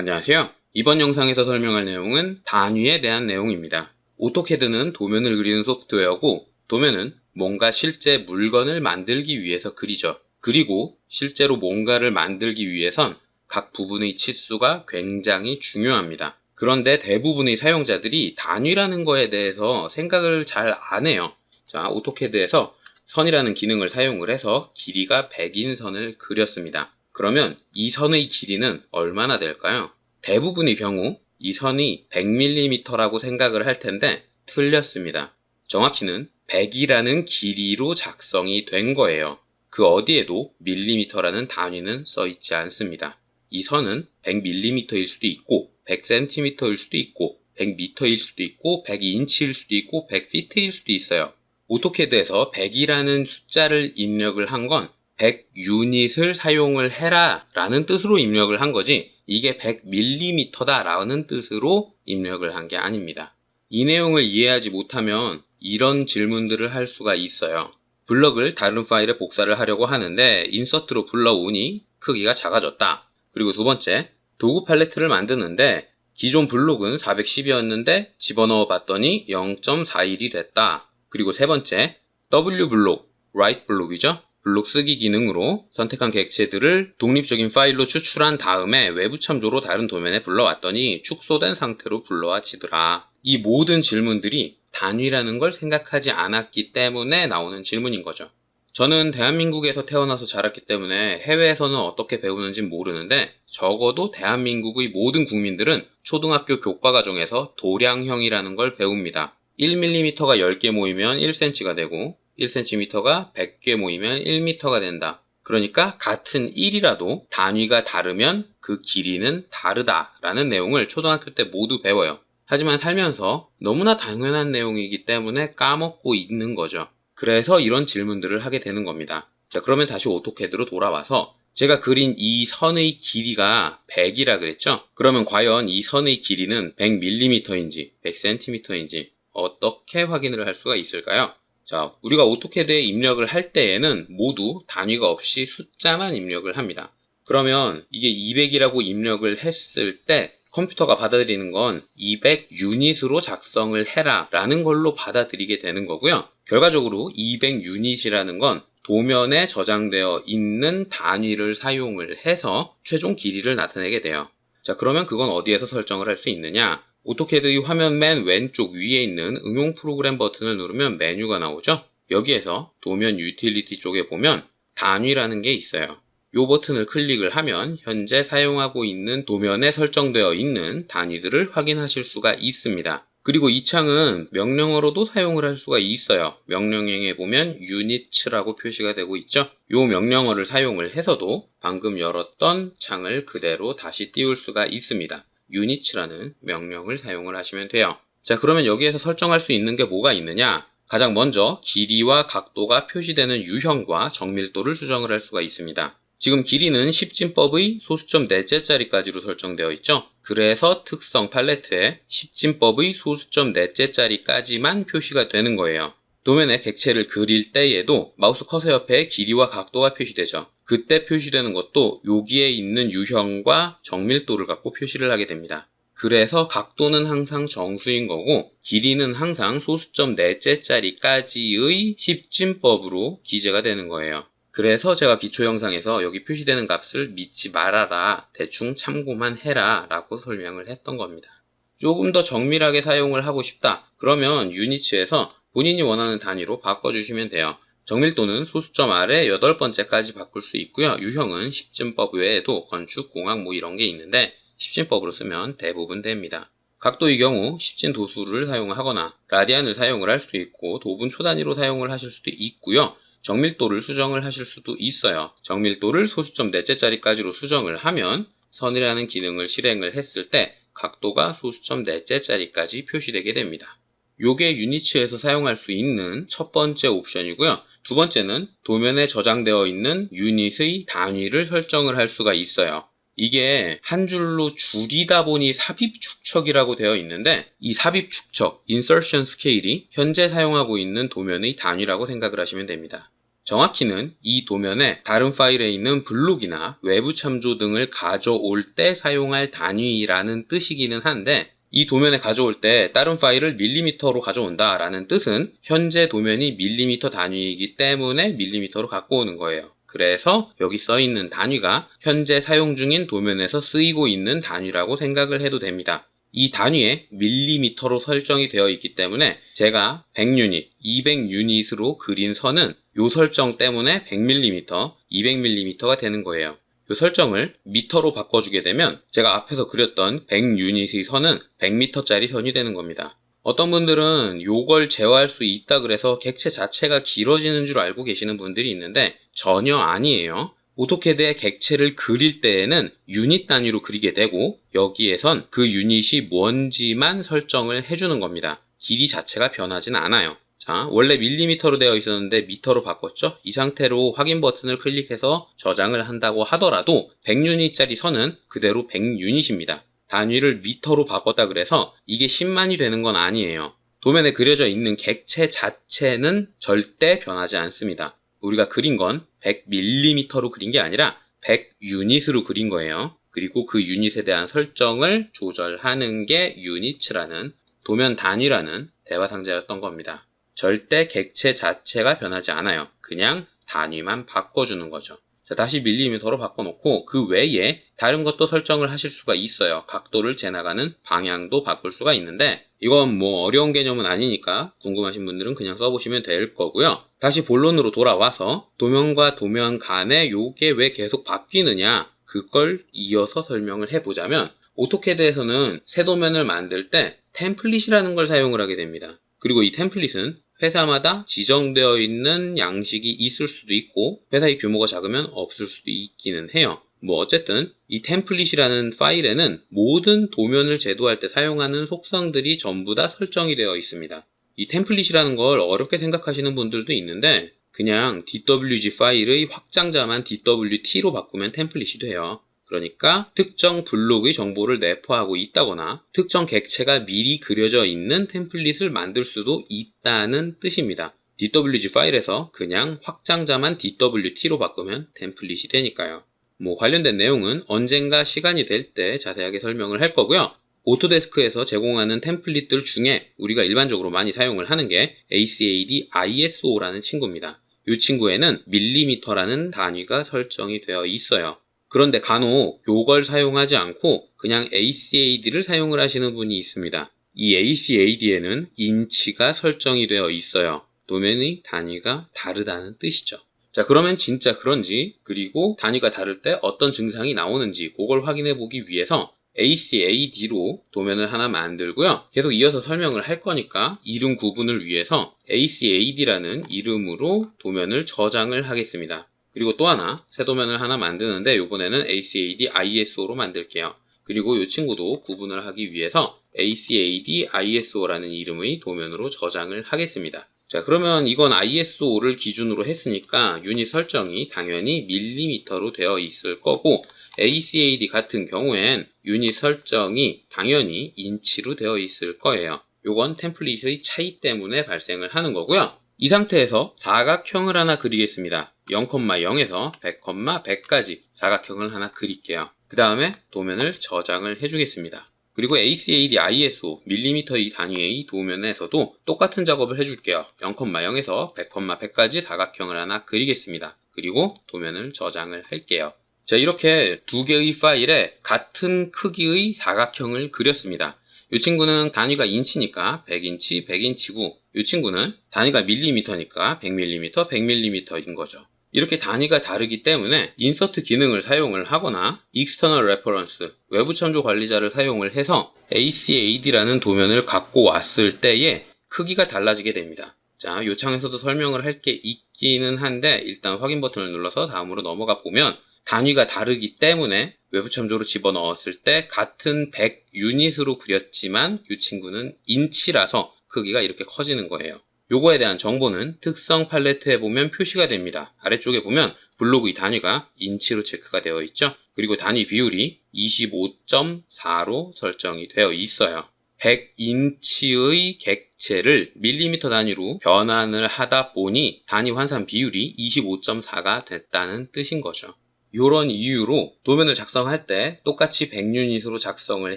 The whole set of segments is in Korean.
안녕하세요. 이번 영상에서 설명할 내용은 단위에 대한 내용입니다. 오토캐드는 도면을 그리는 소프트웨어고 도면은 뭔가 실제 물건을 만들기 위해서 그리죠. 그리고 실제로 뭔가를 만들기 위해선 각 부분의 치수가 굉장히 중요합니다. 그런데 대부분의 사용자들이 단위라는 거에 대해서 생각을 잘 안 해요. 자, 오토캐드에서 선이라는 기능을 사용을 해서 길이가 100인 선을 그렸습니다. 그러면 이 선의 길이는 얼마나 될까요? 대부분의 경우 이 선이 100mm라고 생각을 할 텐데 틀렸습니다. 정확히는 100이라는 길이로 작성이 된 거예요. 그 어디에도 밀리미터라는 단위는 써 있지 않습니다. 이 선은 100mm일 수도 있고 100cm일 수도 있고 100m일 수도 있고 100인치일 수도 있고 100피트일 수도 있어요. 오토캐드에서 100이라는 숫자를 입력을 한 건 100 유닛을 사용을 해라 라는 뜻으로 입력을 한 거지 이게 100mm다 라는 뜻으로 입력을 한 게 아닙니다. 이 내용을 이해하지 못하면 이런 질문들을 할 수가 있어요. 블럭을 다른 파일에 복사를 하려고 하는데 인서트로 불러오니 크기가 작아졌다. 그리고 두 번째, 도구 팔레트를 만드는데 기존 블록은 410이었는데 집어넣어 봤더니 0.41이 됐다. 그리고 세 번째, W 블록, write 블록이죠. 블록 쓰기 기능으로 선택한 객체들을 독립적인 파일로 추출한 다음에 외부 참조로 다른 도면에 불러왔더니 축소된 상태로 불러와지더라. 이 모든 질문들이 단위라는 걸 생각하지 않았기 때문에 나오는 질문인 거죠. 저는 대한민국에서 태어나서 자랐기 때문에 해외에서는 어떻게 배우는지 모르는데 적어도 대한민국의 모든 국민들은 초등학교 교과 과정에서 도량형이라는 걸 배웁니다. 1mm가 10개 모이면 1cm가 되고 1cm가 100개 모이면 1m가 된다. 그러니까 같은 1이라도 단위가 다르면 그 길이는 다르다라는 내용을 초등학교 때 모두 배워요. 하지만 살면서 너무나 당연한 내용이기 때문에 까먹고 있는 거죠. 그래서 이런 질문들을 하게 되는 겁니다. 자, 그러면 다시 오토캐드로 돌아와서 제가 그린 이 선의 길이가 100이라 그랬죠? 그러면 과연 이 선의 길이는 100mm인지 100cm인지 어떻게 확인을 할 수가 있을까요? 자, 우리가 오토캐드에 입력을 할 때에는 모두 단위가 없이 숫자만 입력을 합니다. 그러면 이게 200이라고 입력을 했을 때 컴퓨터가 받아들이는 건 200 유닛으로 작성을 해라 라는 걸로 받아들이게 되는 거고요. 결과적으로 200 유닛이라는 건 도면에 저장되어 있는 단위를 사용을 해서 최종 길이를 나타내게 돼요. 자, 그러면 그건 어디에서 설정을 할 수 있느냐? 오토캐드의 화면 맨 왼쪽 위에 있는 응용 프로그램 버튼을 누르면 메뉴가 나오죠? 여기에서 도면 유틸리티 쪽에 보면 단위라는 게 있어요. 이 버튼을 클릭을 하면 현재 사용하고 있는 도면에 설정되어 있는 단위들을 확인하실 수가 있습니다. 그리고 이 창은 명령어로도 사용을 할 수가 있어요. 명령형에 보면 units라고 표시가 되고 있죠. 이 명령어를 사용을 해서도 방금 열었던 창을 그대로 다시 띄울 수가 있습니다. Units라는 명령을 사용을 하시면 돼요. 자, 그러면 여기에서 설정할 수 있는 게 뭐가 있느냐? 가장 먼저 길이와 각도가 표시되는 유형과 정밀도를 수정을 할 수가 있습니다. 지금 길이는 10진법의 소수점 넷째짜리까지로 설정되어 있죠. 그래서 특성 팔레트에 10진법의 소수점 넷째짜리까지만 표시가 되는 거예요. 도면에 객체를 그릴 때에도 마우스 커서 옆에 길이와 각도가 표시되죠. 그때 표시되는 것도 여기에 있는 유형과 정밀도를 갖고 표시를 하게 됩니다. 그래서 각도는 항상 정수인 거고 길이는 항상 소수점 넷째짜리까지의 10진법으로 기재가 되는 거예요. 그래서 제가 기초 영상에서 여기 표시되는 값을 믿지 말아라, 대충 참고만 해라 라고 설명을 했던 겁니다. 조금 더 정밀하게 사용을 하고 싶다. 그러면 유니츠에서 본인이 원하는 단위로 바꿔주시면 돼요. 정밀도는 소수점 아래 8번째까지 바꿀 수 있고요. 유형은 10진법 외에도 건축, 공학 뭐 이런 게 있는데 10진법으로 쓰면 대부분 됩니다. 각도의 경우 10진 도수를 사용하거나 라디안을 사용을 할 수도 있고 도분 초단위로 사용을 하실 수도 있고요. 정밀도를 수정을 하실 수도 있어요. 정밀도를 소수점 넷째짜리까지로 수정을 하면 선이라는 기능을 실행을 했을 때 각도가 소수점 넷째짜리까지 표시되게 됩니다. 요게 유니츠에서 사용할 수 있는 첫 번째 옵션이고요. 두 번째는 도면에 저장되어 있는 유닛의 단위를 설정을 할 수가 있어요. 이게 한 줄로 줄이다 보니 삽입 축척이라고 되어 있는데 이 삽입 축척, insertion scale이 현재 사용하고 있는 도면의 단위라고 생각을 하시면 됩니다. 정확히는 이 도면에 다른 파일에 있는 블록이나 외부 참조 등을 가져올 때 사용할 단위라는 뜻이기는 한데 이 도면에 가져올 때 다른 파일을 밀리미터로 가져온다 라는 뜻은 현재 도면이 밀리미터 단위이기 때문에 밀리미터로 갖고 오는 거예요. 그래서 여기 써 있는 단위가 현재 사용 중인 도면에서 쓰이고 있는 단위라고 생각을 해도 됩니다. 이 단위에 밀리미터로 설정이 되어 있기 때문에 제가 100유닛, 200유닛으로 그린 선은 요 설정 때문에 100mm, 200mm가 되는 거예요. 요 설정을 미터로 바꿔주게 되면 제가 앞에서 그렸던 100유닛의 선은 100m짜리 선이 되는 겁니다. 어떤 분들은 요걸 제어할 수 있다 그래서 객체 자체가 길어지는 줄 알고 계시는 분들이 있는데 전혀 아니에요. 오토캐드의 객체를 그릴 때에는 유닛 단위로 그리게 되고 여기에선 그 유닛이 뭔지만 설정을 해주는 겁니다. 길이 자체가 변하진 않아요. 자, 원래 밀리미터로 되어 있었는데 미터로 바꿨죠? 이 상태로 확인 버튼을 클릭해서 저장을 한다고 하더라도 100유닛짜리 선은 그대로 100유닛입니다. 단위를 미터로 바꿨다 그래서 이게 10만이 되는 건 아니에요. 도면에 그려져 있는 객체 자체는 절대 변하지 않습니다. 우리가 그린 건 100mm로 그린 게 아니라 100유닛으로 그린 거예요. 그리고 그 유닛에 대한 설정을 조절하는 게 유니츠라는 도면 단위라는 대화 상자였던 겁니다. 절대 객체 자체가 변하지 않아요. 그냥 단위만 바꿔주는 거죠. 자, 다시 밀리미터로 바꿔놓고 그 외에 다른 것도 설정을 하실 수가 있어요. 각도를 재나가는 방향도 바꿀 수가 있는데 이건 뭐 어려운 개념은 아니니까 궁금하신 분들은 그냥 써보시면 될 거고요. 다시 본론으로 돌아와서 도면과 도면 간에 요게 왜 계속 바뀌느냐 그걸 이어서 설명을 해보자면 오토캐드에서는 새 도면을 만들 때 템플릿이라는 걸 사용을 하게 됩니다. 그리고 이 템플릿은 회사마다 지정되어 있는 양식이 있을 수도 있고 회사의 규모가 작으면 없을 수도 있기는 해요. 뭐 어쨌든 이 템플릿이라는 파일에는 모든 도면을 제도할 때 사용하는 속성들이 전부 다 설정이 되어 있습니다. 이 템플릿이라는 걸 어렵게 생각하시는 분들도 있는데 그냥 DWG 파일의 확장자만 DWT로 바꾸면 템플릿이 돼요. 그러니까 특정 블록의 정보를 내포하고 있다거나 특정 객체가 미리 그려져 있는 템플릿을 만들 수도 있다는 뜻입니다. DWG 파일에서 그냥 확장자만 DWT로 바꾸면 템플릿이 되니까요. 뭐 관련된 내용은 언젠가 시간이 될 때 자세하게 설명을 할 거고요. 오토데스크에서 제공하는 템플릿들 중에 우리가 일반적으로 많이 사용을 하는 게 ACAD ISO라는 친구입니다. 이 친구에는 밀리미터라는 단위가 설정이 되어 있어요. 그런데 간혹 요걸 사용하지 않고 그냥 ACAD를 사용을 하시는 분이 있습니다. 이 ACAD에는 인치가 설정이 되어 있어요. 도면의 단위가 다르다는 뜻이죠. 자, 그러면 진짜 그런지, 그리고 단위가 다를 때 어떤 증상이 나오는지, 그걸 확인해 보기 위해서 ACAD로 도면을 하나 만들고요. 계속 이어서 설명을 할 거니까 이름 구분을 위해서 ACAD라는 이름으로 도면을 저장을 하겠습니다. 그리고 또 하나 새 도면을 하나 만드는데 이번에는 ACAD ISO로 만들게요. 그리고 이 친구도 구분을 하기 위해서 ACAD ISO라는 이름의 도면으로 저장을 하겠습니다. 자 그러면 이건 ISO를 기준으로 했으니까 유닛 설정이 당연히 밀리미터로 되어 있을 거고 ACAD 같은 경우엔 유닛 설정이 당연히 인치로 되어 있을 거예요. 요건 템플릿의 차이 때문에 발생을 하는 거고요. 이 상태에서 사각형을 하나 그리겠습니다. 0,0에서 100,100까지 사각형을 하나 그릴게요. 그 다음에 도면을 저장을 해주겠습니다. 그리고 ACAD ISO 밀리미터의 단위의 도면에서도 똑같은 작업을 해줄게요. 0,0에서 100,100까지 사각형을 하나 그리겠습니다. 그리고 도면을 저장을 할게요. 자 이렇게 두 개의 파일에 같은 크기의 사각형을 그렸습니다. 이 친구는 단위가 인치니까 100인치, 100인치고 이 친구는 단위가 밀리미터니까 100mm, 100mm인 거죠. 이렇게 단위가 다르기 때문에 인서트 기능을 사용을 하거나 external reference 외부 참조 관리자를 사용을 해서 ACAD라는 도면을 갖고 왔을 때에 크기가 달라지게 됩니다. 자, 요 창에서도 설명을 할 게 있기는 한데 일단 확인 버튼을 눌러서 다음으로 넘어가 보면 단위가 다르기 때문에 외부 참조로 집어넣었을 때 같은 100 유닛으로 그렸지만 이 친구는 인치라서 크기가 이렇게 커지는 거예요. 요거에 대한 정보는 특성 팔레트에 보면 표시가 됩니다. 아래쪽에 보면 블록의 단위가 인치로 체크가 되어 있죠. 그리고 단위 비율이 25.4로 설정이 되어 있어요. 100인치의 객체를 밀리미터 단위로 변환을 하다 보니 단위 환산 비율이 25.4가 됐다는 뜻인 거죠. 이런 이유로 도면을 작성할 때 똑같이 100유닛으로 작성을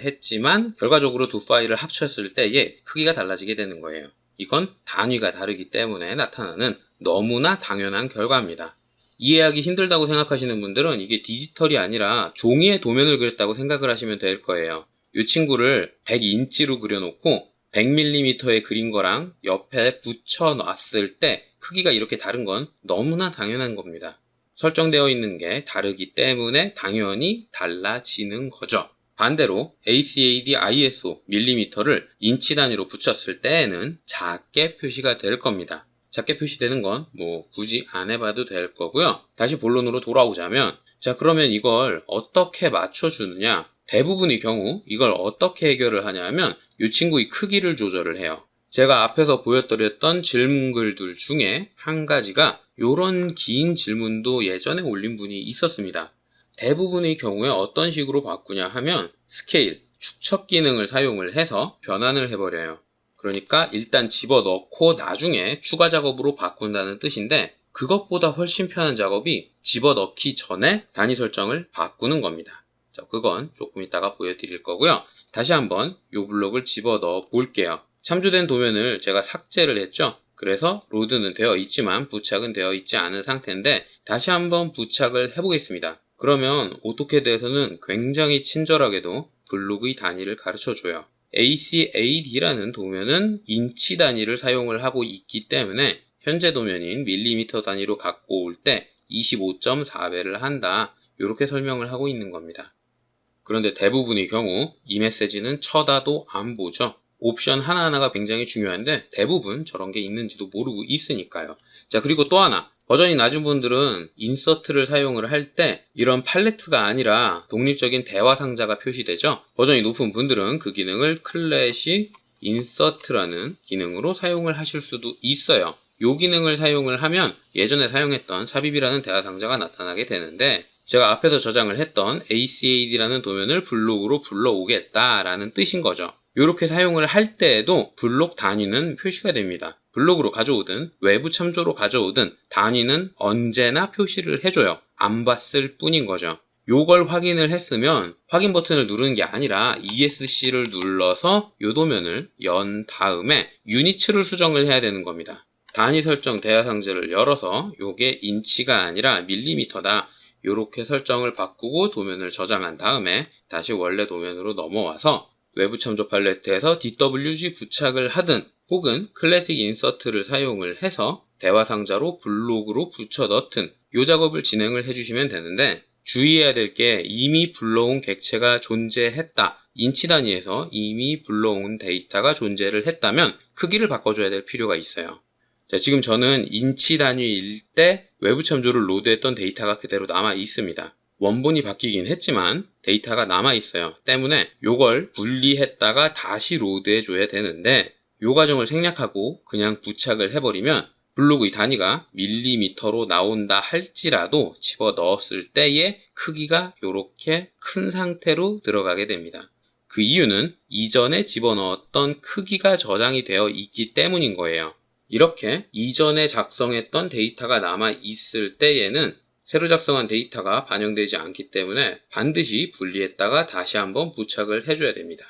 했지만 결과적으로 두 파일을 합쳤을 때의 크기가 달라지게 되는 거예요. 이건 단위가 다르기 때문에 나타나는 너무나 당연한 결과입니다. 이해하기 힘들다고 생각하시는 분들은 이게 디지털이 아니라 종이에 도면을 그렸다고 생각을 하시면 될 거예요. 이 친구를 100인치로 그려놓고 100mm에 그린 거랑 옆에 붙여 놨을 때 크기가 이렇게 다른 건 너무나 당연한 겁니다. 설정되어 있는 게 다르기 때문에 당연히 달라지는 거죠. 반대로 ACAD ISO 밀리미터를 인치 단위로 붙였을 때에는 작게 표시가 될 겁니다. 작게 표시되는 건 뭐 굳이 안 해봐도 될 거고요. 다시 본론으로 돌아오자면 자 그러면 이걸 어떻게 맞춰주느냐 대부분의 경우 이걸 어떻게 해결을 하냐면 이 친구의 크기를 조절을 해요. 제가 앞에서 보여드렸던 질문글들 중에 한 가지가 이런 긴 질문도 예전에 올린 분이 있었습니다. 대부분의 경우에 어떤 식으로 바꾸냐 하면 스케일, 축척 기능을 사용을 해서 변환을 해버려요. 그러니까 일단 집어넣고 나중에 추가 작업으로 바꾼다는 뜻인데 그것보다 훨씬 편한 작업이 집어넣기 전에 단위 설정을 바꾸는 겁니다. 자, 그건 조금 이따가 보여드릴 거고요. 다시 한번 이 블록을 집어넣어 볼게요. 참조된 도면을 제가 삭제를 했죠. 그래서 로드는 되어 있지만 부착은 되어 있지 않은 상태인데 다시 한번 부착을 해보겠습니다. 그러면 오토캐드에서는 굉장히 친절하게도 블록의 단위를 가르쳐줘요. ACAD라는 도면은 인치 단위를 사용을 하고 있기 때문에 현재 도면인 밀리미터 단위로 갖고 올 때 25.4배를 한다. 이렇게 설명을 하고 있는 겁니다. 그런데 대부분의 경우 이 메시지는 쳐다도 안 보죠. 옵션 하나하나가 굉장히 중요한데 대부분 저런 게 있는지도 모르고 있으니까요. 자, 그리고 또 하나. 버전이 낮은 분들은 인서트를 사용을 할 때 이런 팔레트가 아니라 독립적인 대화 상자가 표시되죠. 버전이 높은 분들은 그 기능을 클래식 인서트라는 기능으로 사용을 하실 수도 있어요. 이 기능을 사용을 하면 예전에 사용했던 삽입이라는 대화 상자가 나타나게 되는데 제가 앞에서 저장을 했던 ACAD라는 도면을 블록으로 불러오겠다라는 뜻인 거죠. 이렇게 사용을 할 때에도 블록 단위는 표시가 됩니다. 블록으로 가져오든 외부 참조로 가져오든 단위는 언제나 표시를 해줘요. 안 봤을 뿐인 거죠. 요걸 확인을 했으면 확인 버튼을 누르는 게 아니라 ESC를 눌러서 요 도면을 연 다음에 유니츠를 수정을 해야 되는 겁니다. 단위 설정 대화상자를 열어서 요게 인치가 아니라 밀리미터다. 요렇게 설정을 바꾸고 도면을 저장한 다음에 다시 원래 도면으로 넘어와서 외부 참조 팔레트에서 DWG 부착을 하든 혹은 클래식 인서트를 사용을 해서 대화 상자로 블록으로 붙여 넣든 이 작업을 진행을 해주시면 되는데 주의해야 될 게 이미 불러온 객체가 존재했다. 인치 단위에서 이미 불러온 데이터가 존재를 했다면 크기를 바꿔줘야 될 필요가 있어요. 자, 지금 저는 인치 단위일 때 외부 참조를 로드했던 데이터가 그대로 남아 있습니다. 원본이 바뀌긴 했지만 데이터가 남아 있어요. 때문에 이걸 분리했다가 다시 로드해 줘야 되는데 이 과정을 생략하고 그냥 부착을 해버리면 블록의 단위가 밀리미터로 나온다 할지라도 집어 넣었을 때의 크기가 이렇게 큰 상태로 들어가게 됩니다. 그 이유는 이전에 집어넣었던 크기가 저장이 되어 있기 때문인 거예요. 이렇게 이전에 작성했던 데이터가 남아 있을 때에는 새로 작성한 데이터가 반영되지 않기 때문에 반드시 분리했다가 다시 한번 부착을 해줘야 됩니다.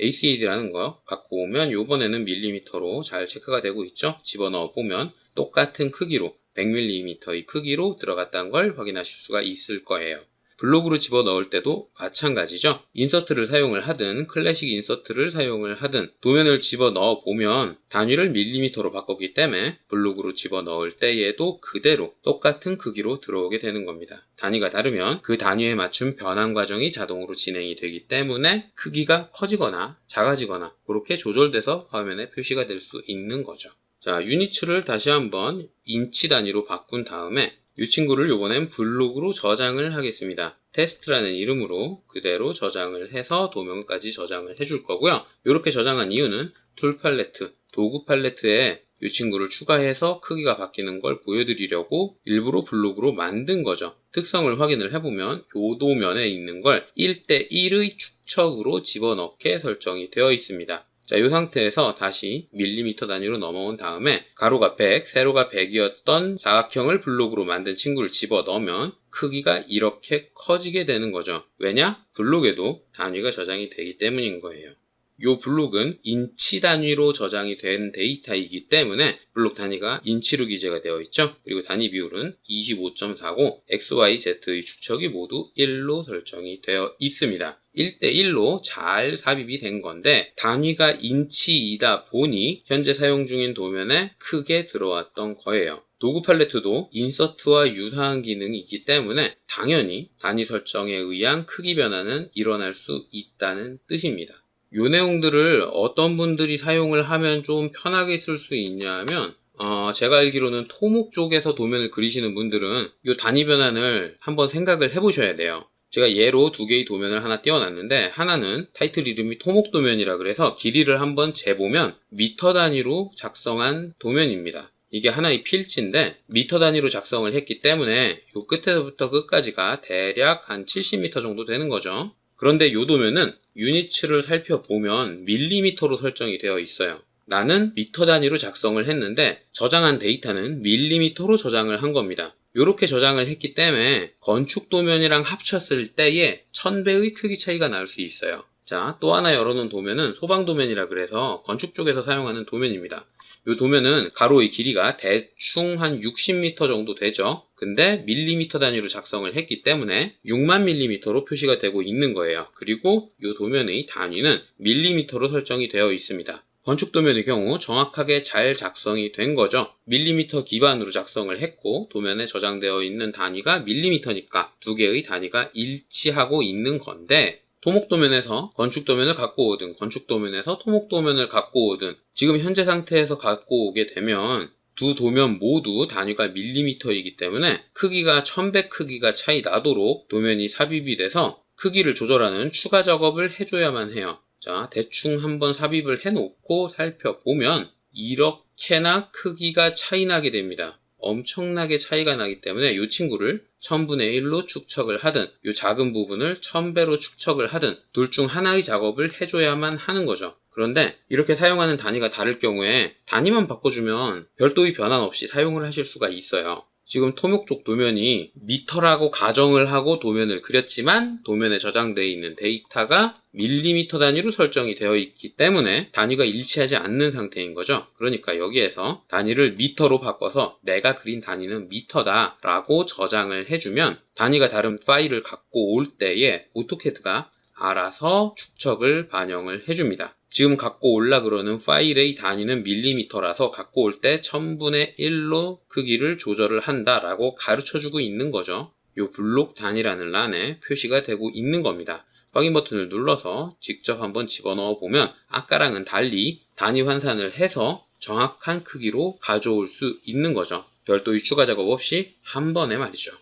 ACAD라는 거 갖고 오면 요번에는 밀리미터로 잘 체크가 되고 있죠. 집어넣어 보면 똑같은 크기로 100mm의 크기로 들어갔다는 걸 확인하실 수가 있을 거예요. 블록으로 집어넣을 때도 마찬가지죠. 인서트를 사용을 하든 클래식 인서트를 사용을 하든 도면을 집어넣어 보면 단위를 밀리미터로 바꿨기 때문에 블록으로 집어넣을 때에도 그대로 똑같은 크기로 들어오게 되는 겁니다. 단위가 다르면 그 단위에 맞춘 변환 과정이 자동으로 진행이 되기 때문에 크기가 커지거나 작아지거나 그렇게 조절돼서 화면에 표시가 될 수 있는 거죠. 자, 유니츠를 다시 한번 인치 단위로 바꾼 다음에 이 친구를 이번엔 블록으로 저장을 하겠습니다. 테스트라는 이름으로 그대로 저장을 해서 도면까지 저장을 해줄 거고요. 이렇게 저장한 이유는 툴 팔레트, 도구 팔레트에 이 친구를 추가해서 크기가 바뀌는 걸 보여드리려고 일부러 블록으로 만든 거죠. 특성을 확인을 해보면 요 도면에 있는 걸 1대1의 축척으로 집어넣게 설정이 되어 있습니다. 자, 이 상태에서 다시 밀리미터 단위로 넘어온 다음에 가로가 100, 세로가 100이었던 사각형을 블록으로 만든 친구를 집어 넣으면 크기가 이렇게 커지게 되는 거죠. 왜냐? 블록에도 단위가 저장이 되기 때문인 거예요. 요 블록은 인치 단위로 저장이 된 데이터이기 때문에 블록 단위가 인치로 기재가 되어 있죠. 그리고 단위 비율은 25.4고 XY, Z의 축척이 모두 1로 설정이 되어 있습니다. 1대1로 잘 삽입이 된 건데 단위가 인치이다 보니 현재 사용 중인 도면에 크게 들어왔던 거예요. 도구 팔레트도 인서트와 유사한 기능이 있기 때문에 당연히 단위 설정에 의한 크기 변화는 일어날 수 있다는 뜻입니다. 요 내용들을 어떤 분들이 사용을 하면 좀 편하게 쓸 수 있냐면 어, 제가 알기로는 토목 쪽에서 도면을 그리시는 분들은 요 단위 변환을 한번 생각을 해보셔야 돼요. 제가 예로 두 개의 도면을 하나 띄워놨는데 하나는 타이틀 이름이 토목 도면이라 그래서 길이를 한번 재보면 미터 단위로 작성한 도면입니다. 이게 하나의 필지인데 미터 단위로 작성을 했기 때문에 요 끝에서부터 끝까지가 대략 한 70m 정도 되는 거죠. 그런데 요 도면은 유니츠를 살펴보면 밀리미터로 설정이 되어 있어요. 나는 미터 단위로 작성을 했는데 저장한 데이터는 밀리미터로 저장을 한 겁니다. 이렇게 저장을 했기 때문에 건축 도면이랑 합쳤을 때에 1000배의 크기 차이가 날 수 있어요. 자, 또 하나 열어놓은 도면은 소방 도면이라 그래서 건축 쪽에서 사용하는 도면입니다. 이 도면은 가로의 길이가 대충 한 60m 정도 되죠. 근데 밀리미터 단위로 작성을 했기 때문에 6만 밀리미터로 표시가 되고 있는 거예요. 그리고 이 도면의 단위는 밀리미터로 설정이 되어 있습니다. 건축 도면의 경우 정확하게 잘 작성이 된 거죠. 밀리미터 기반으로 작성을 했고 도면에 저장되어 있는 단위가 밀리미터니까 두 개의 단위가 일치하고 있는 건데 토목 도면에서 건축 도면을 갖고 오든 건축 도면에서 토목 도면을 갖고 오든 지금 현재 상태에서 갖고 오게 되면 두 도면 모두 단위가 밀리미터이기 때문에 크기가 1000배 크기가 차이 나도록 도면이 삽입이 돼서 크기를 조절하는 추가 작업을 해줘야만 해요. 자, 대충 한번 삽입을 해놓고 살펴보면 이렇게나 크기가 차이 나게 됩니다. 엄청나게 차이가 나기 때문에 이 친구를 1000분의 1로 축척을 하든 이 작은 부분을 1000배로 축척을 하든 둘 중 하나의 작업을 해줘야만 하는 거죠. 그런데 이렇게 사용하는 단위가 다를 경우에 단위만 바꿔주면 별도의 변환 없이 사용을 하실 수가 있어요. 지금 토목 쪽 도면이 미터라고 가정을 하고 도면을 그렸지만 도면에 저장되어 있는 데이터가 밀리미터 단위로 설정이 되어 있기 때문에 단위가 일치하지 않는 상태인 거죠. 그러니까 여기에서 단위를 미터로 바꿔서 내가 그린 단위는 미터다 라고 저장을 해주면 단위가 다른 파일을 갖고 올 때에 오토캐드가 알아서 축척을 반영을 해줍니다. 지금 갖고 올라 그러는 파일의 단위는 밀리미터라서 갖고 올 때 1000분의 1로 크기를 조절을 한다라고 가르쳐 주고 있는 거죠. 요 블록 단위라는 란에 표시가 되고 있는 겁니다. 확인 버튼을 눌러서 직접 한번 집어넣어 보면 아까랑은 달리 단위 환산을 해서 정확한 크기로 가져올 수 있는 거죠. 별도의 추가 작업 없이 한 번에 말이죠.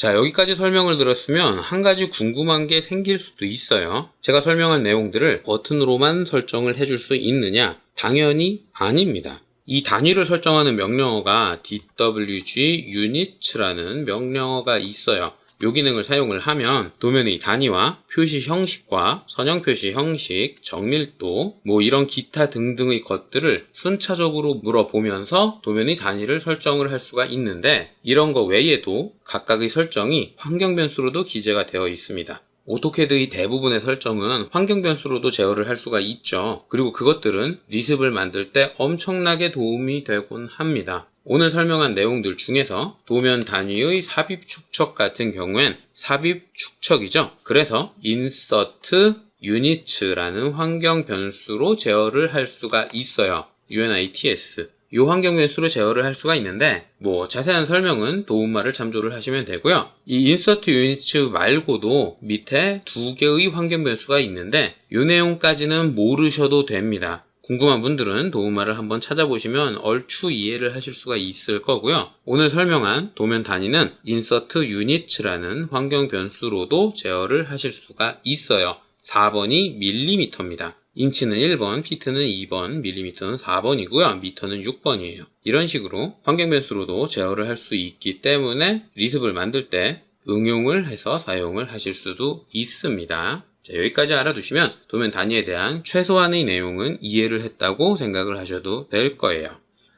자, 여기까지 설명을 들었으면 한 가지 궁금한 게 생길 수도 있어요. 제가 설명한 내용들을 버튼으로만 설정을 해줄 수 있느냐? 당연히 아닙니다. 이 단위를 설정하는 명령어가 dwg units라는 명령어가 있어요. 요 기능을 사용을 하면 도면의 단위와 표시 형식과 선형 표시 형식, 정밀도, 뭐 이런 기타 등등의 것들을 순차적으로 물어보면서 도면의 단위를 설정을 할 수가 있는데 이런 거 외에도 각각의 설정이 환경 변수로도 기재가 되어 있습니다. 오토캐드의 대부분의 설정은 환경 변수로도 제어를 할 수가 있죠. 그리고 그것들은 리습을 만들 때 엄청나게 도움이 되곤 합니다. 오늘 설명한 내용들 중에서 도면 단위의 삽입 축척 같은 경우엔 삽입 축척이죠. 그래서 insert units라는 환경 변수로 제어를 할 수가 있어요. units. 이 환경 변수로 제어를 할 수가 있는데 뭐 자세한 설명은 도움말을 참조를 하시면 되고요. 이 insert units 말고도 밑에 두 개의 환경 변수가 있는데 이 내용까지는 모르셔도 됩니다. 궁금한 분들은 도움말을 한번 찾아보시면 얼추 이해를 하실 수가 있을 거고요. 오늘 설명한 도면 단위는 insert units라는 환경 변수로도 제어를 하실 수가 있어요. 4번이 밀리미터입니다. 인치는 1번, 피트는 2번, 밀리미터는 4번이고요. 미터는 6번이에요. 이런 식으로 환경 변수로도 제어를 할 수 있기 때문에 리습을 만들 때 응용을 해서 사용을 하실 수도 있습니다. 자, 여기까지 알아두시면 도면 단위에 대한 최소한의 내용은 이해를 했다고 생각을 하셔도 될 거예요.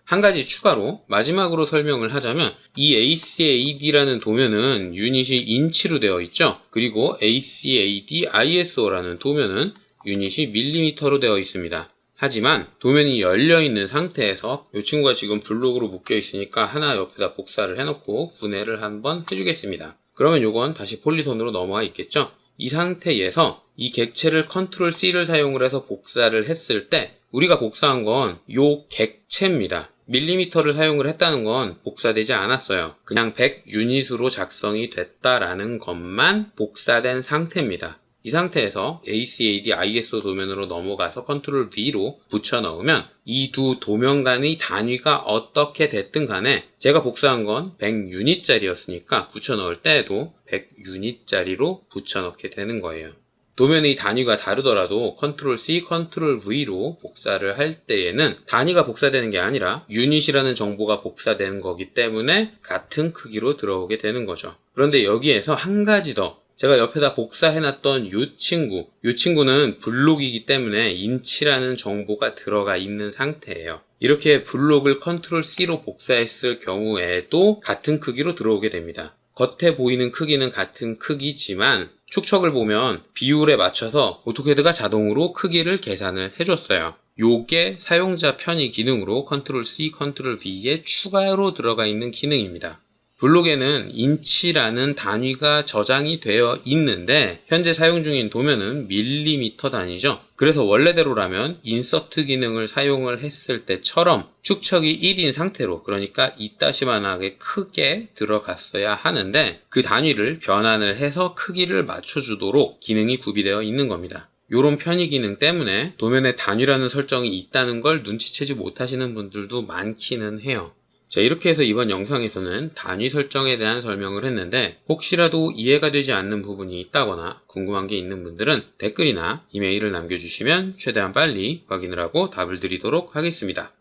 한 가지 추가로 마지막으로 설명을 하자면 이 ACAD라는 도면은 유닛이 인치로 되어 있죠. 그리고 ACAD ISO라는 도면은 유닛이 밀리미터로 되어 있습니다. 하지만 도면이 열려 있는 상태에서 이 친구가 지금 블록으로 묶여 있으니까 하나 옆에다 복사를 해놓고 분해를 한번 해주겠습니다. 그러면 요건 다시 폴리선으로 넘어가 있겠죠? 이 상태에서 이 객체를 컨트롤 C를 사용을 해서 복사를 했을 때 우리가 복사한 건 요 객체입니다. 밀리미터를 사용을 했다는 건 복사되지 않았어요. 그냥 100 유닛으로 작성이 됐다라는 것만 복사된 상태입니다. 이 상태에서 ACAD ISO 도면으로 넘어가서 컨트롤 V로 붙여 넣으면 이 두 도면 간의 단위가 어떻게 됐든 간에 제가 복사한 건 100유닛짜리였으니까 붙여 넣을 때에도 100유닛짜리로 붙여 넣게 되는 거예요. 도면의 단위가 다르더라도 컨트롤 C, 컨트롤 V로 복사를 할 때에는 단위가 복사되는 게 아니라 유닛이라는 정보가 복사되는 거기 때문에 같은 크기로 들어오게 되는 거죠. 그런데 여기에서 한 가지 더 제가 옆에다 복사해놨던 이 친구, 이 친구는 블록이기 때문에 인치라는 정보가 들어가 있는 상태예요. 이렇게 블록을 컨트롤 C로 복사했을 경우에도 같은 크기로 들어오게 됩니다. 겉에 보이는 크기는 같은 크기지만 축척을 보면 비율에 맞춰서 오토캐드가 자동으로 크기를 계산을 해줬어요. 요게 사용자 편의 기능으로 컨트롤 C, 컨트롤 V에 추가로 들어가 있는 기능입니다. 블록에는 인치라는 단위가 저장이 되어 있는데 현재 사용 중인 도면은 밀리미터 단위죠. 그래서 원래대로라면 인서트 기능을 사용을 했을 때처럼 축척이 1인 상태로 그러니까 이따시만하게 크게 들어갔어야 하는데 그 단위를 변환을 해서 크기를 맞춰주도록 기능이 구비되어 있는 겁니다. 요런 편의 기능 때문에 도면에 단위라는 설정이 있다는 걸 눈치채지 못하시는 분들도 많기는 해요. 자, 이렇게 해서 이번 영상에서는 단위 설정에 대한 설명을 했는데 혹시라도 이해가 되지 않는 부분이 있다거나 궁금한 게 있는 분들은 댓글이나 이메일을 남겨주시면 최대한 빨리 확인을 하고 답을 드리도록 하겠습니다.